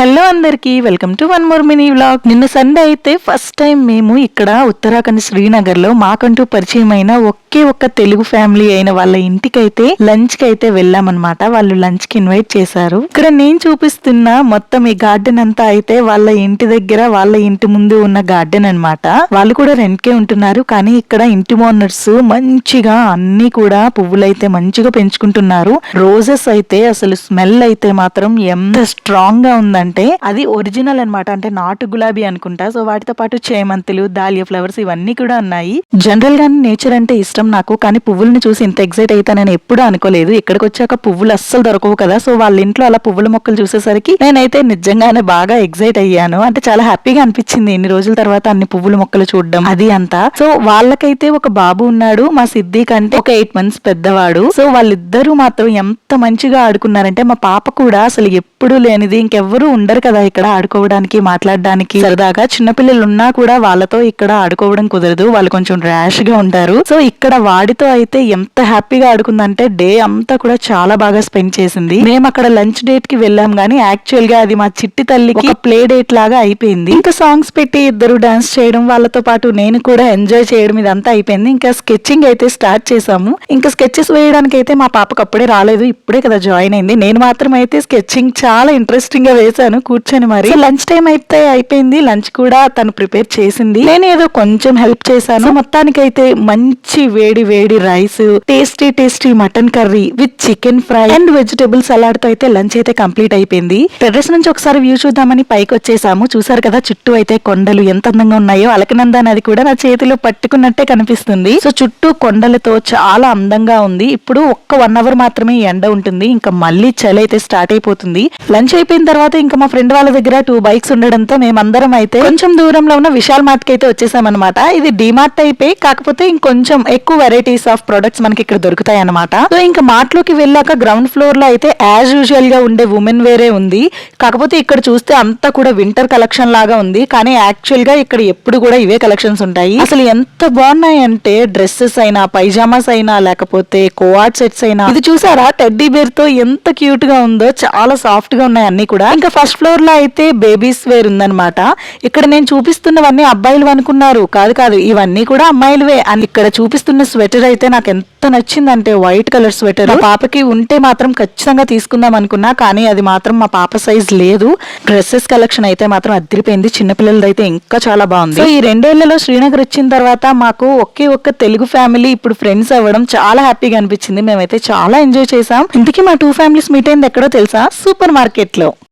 Hello అందరికీ welcome to one more mini vlog. నిన్న Sunday అయితే ఫస్ట్ టైం మేము ఇక్కడ ఉత్తరాఖండ్ శ్రీనగర్లో మాకంటూ పరిచయం అయిన ఒకే ఒక్క తెలుగు ఫ్యామిలీ అయిన వాళ్ళ ఇంటికైతే లంచ్కి అయితే వెళ్ళామన్నమాట. వాళ్ళు లంచ్కి ఇన్వైట్ చేశారు. ఇక్కడ నేను చూపిస్తున్న మొత్తం ఈ గార్డెన్ అంతా అయితే వాళ్ళ ఇంటి దగ్గర వాళ్ళ ఇంటి ముందు ఉన్న గార్డెన్ అన్నమాట. వాళ్ళు కూడా రెంట్ కే ఉంటున్నారు కానీ ఇక్కడ ఇంటి ఓనర్స్ మంచిగా అన్ని కూడా పువ్వులైతే మంచిగా పెంచుకుంటున్నారు. రోజెస్ అయితే అసలు స్మెల్ అయితే మాత్రం ఎంత స్ట్రాంగ్గా అంటే అది ఒరిజినల్ అన్నమాట. అంటే నాటు గులాబీ అనుకుంటా. సో వాటితో పాటు చేమంతులు దాలియా ఫ్లవర్స్ ఇవన్నీ కూడా ఉన్నాయి. జనరల్గా నేచర్ అంటే ఇష్టం నాకు. కానీ పువ్వుల్ని చూసి ఇంత ఎగ్జైట్ అవుతానని ఎప్పుడూ అనుకోలేదు. ఇక్కడికి వచ్చాక పువ్వులు అస్సలు దొరకవు కదా. సో వాళ్ళ ఇంట్లో అలా పువ్వుల మొక్కలు చూసేసరికి నేనైతే నిజంగానే బాగా ఎగ్జైట్ అయ్యాను. అంటే చాలా హ్యాపీగా అనిపించింది ఎన్ని రోజుల తర్వాత అన్ని పువ్వుల మొక్కలు చూడడం. అది అంతా. సో వాళ్ళకైతే ఒక బాబు ఉన్నాడు. మా సిద్ధి కంటే ఒక ఎయిట్ మంత్స్ పెద్దవాడు. సో వాళ్ళిద్దరూ మాత్రం ఎంత మంచిగా ఆడుకున్నారంటే మా పాప కూడా అసలు ఎప్పుడూ లేనిది. ఇంకెవ్వరూ ఉండరు కదా ఇక్కడ ఆడుకోవడానికి మాట్లాడడానికి. సరదాగా చిన్నపిల్లలు ఉన్నా కూడా వాళ్ళతో ఇక్కడ ఆడుకోవడం కుదరదు. వాళ్ళు కొంచెం ర్యాష్గా ఉంటారు. సో ఇక్కడ వాడితో అయితే ఎంత హ్యాపీగా ఆడుకుందంటే డే అంతా కూడా చాలా బాగా స్పెండ్ చేసింది. మేము అక్కడ లంచ్ డేట్కి వెళ్ళాం గానీ యాక్చువల్గా అది మా చిట్టి తల్లికి ప్లే డేట్ లాగా అయిపోయింది. ఇంకా సాంగ్స్ పెట్టి ఇద్దరు డాన్స్ చేయడం వాళ్ళతో పాటు నేను కూడా ఎంజాయ్ చేయడం ఇదంతా అయిపోయింది. ఇంకా స్కెచింగ్ అయితే స్టార్ట్ చేసాము. ఇంకా స్కెచెస్ వేయడానికి అయితే మా పాపకు అప్పుడే రాలేదు. ఇప్పుడే కదా జాయిన్ అయింది. నేను మాత్రం అయితే స్కెచింగ్ చాలా ఇంట్రెస్టింగ్గా వేశాను కూర్చొని మరి. లంచ్ టైం అయితే అయిపోయింది. లంచ్ కూడా తను ప్రిపేర్ చేసింది. నేను ఏదో కొంచెం హెల్ప్ చేశాను. మొత్తానికైతే మంచి వేడి వేడి rice tasty tasty mutton curry with chicken fry and vegetable సలాడ్తో అయితే లంచ్ అయితే కంప్లీట్ అయిపోయింది. టెర్రస్ నుంచి ఒకసారి వ్యూ చూద్దామని పైకి వచ్చేసాము. చూసారు కదా చుట్టూ అయితే కొండలు ఎంత అందంగా ఉన్నాయో. అలకనంద నది కూడా నా చేతిలో పట్టుకున్నట్టే కనిపిస్తుంది. సో చుట్టూ కొండలతో చాలా అందంగా ఉంది. ఇప్పుడు ఒక్క వన్ అవర్ మాత్రమే ఎండ ఉంటుంది. ఇంకా మళ్ళీ చలి అయితే స్టార్ట్ అయిపోతుంది. లంచ్ అయిపోయిన తర్వాత ఇంకా మా ఫ్రెండ్ వాళ్ళ దగ్గర టూ బైక్స్ ఉండడంతో మేమందరం అయితే కొంచెం దూరంలో ఉన్న విశాల్ మార్ట్కి అయితే వచ్చేసామన్నమాట. ఇది డిమార్ట్ టైపే కాకపోతే ఇంకొంచెం ఎక్కువ వెరైటీస్ ఆఫ్ ప్రొడక్ట్స్ మనకి ఇక్కడ దొరుకుతాయి అనమాట సో ఇంకా మార్ట్లోకి వెళ్ళాక గ్రౌండ్ ఫ్లోర్లో అయితే యాజ్ యూజువల్గా ఉండే ఉమెన్ వేరే ఉంది. కాకపోతే ఇక్కడ చూస్తే అంతా కూడా వింటర్ కలెక్షన్ లాగా ఉంది. కానీ యాక్చువల్గా ఇక్కడ ఎప్పుడు కూడా ఇవే కలెక్షన్స్ ఉంటాయి. అసలు ఎంత బాగున్నాయి అంటే డ్రెస్సెస్ అయినా పైజామాస్ అయినా లేకపోతే కోఆట్ సెట్స్ అయినా. ఇది చూసారా? టెడ్డీ బేర్తో ఎంత క్యూట్గా ఉందో చాలా సాఫ్ట్గా ఉన్నాయి అన్ని కూడా. ఇంకా ఫస్ట్ ఫ్లోర్లో అయితే బేబీస్ వేర్ ఉందన్నమాట. ఇక్కడ నేను చూపిస్తున్నవన్నీ అబ్బాయిలు అనుకున్నారు కాదు కాదు ఇవన్నీ కూడా అమ్మాయిలవే. అని ఇక్కడ చూపిస్తున్న స్వెటర్ అయితే నాకు ఎంత నచ్చిందంటే వైట్ కలర్ స్వెటర్. పాపకి ఉంటే మాత్రం ఖచ్చితంగా తీసుకుందాం అనుకున్నా కానీ అది మాత్రం మా పాప సైజ్ లేదు. డ్రెస్సెస్ కలెక్షన్ అయితే మాత్రం అదిరిపోయింది చిన్నపిల్లలది అయితే ఇంకా చాలా బాగుంది. సో ఈ రెండేళ్ళలో శ్రీనగర్ వచ్చిన తర్వాత మాకు ఒకే ఒక్క తెలుగు ఫ్యామిలీ ఇప్పుడు ఫ్రెండ్స్ అవ్వడం చాలా హ్యాపీగా అనిపించింది. మేమైతే చాలా ఎంజాయ్ చేసాం ఇంతకీ మా టూ ఫ్యామిలీస్ మీట్ అయింది ఎక్కడో తెలుసా? సూపర్ మార్కెట్లో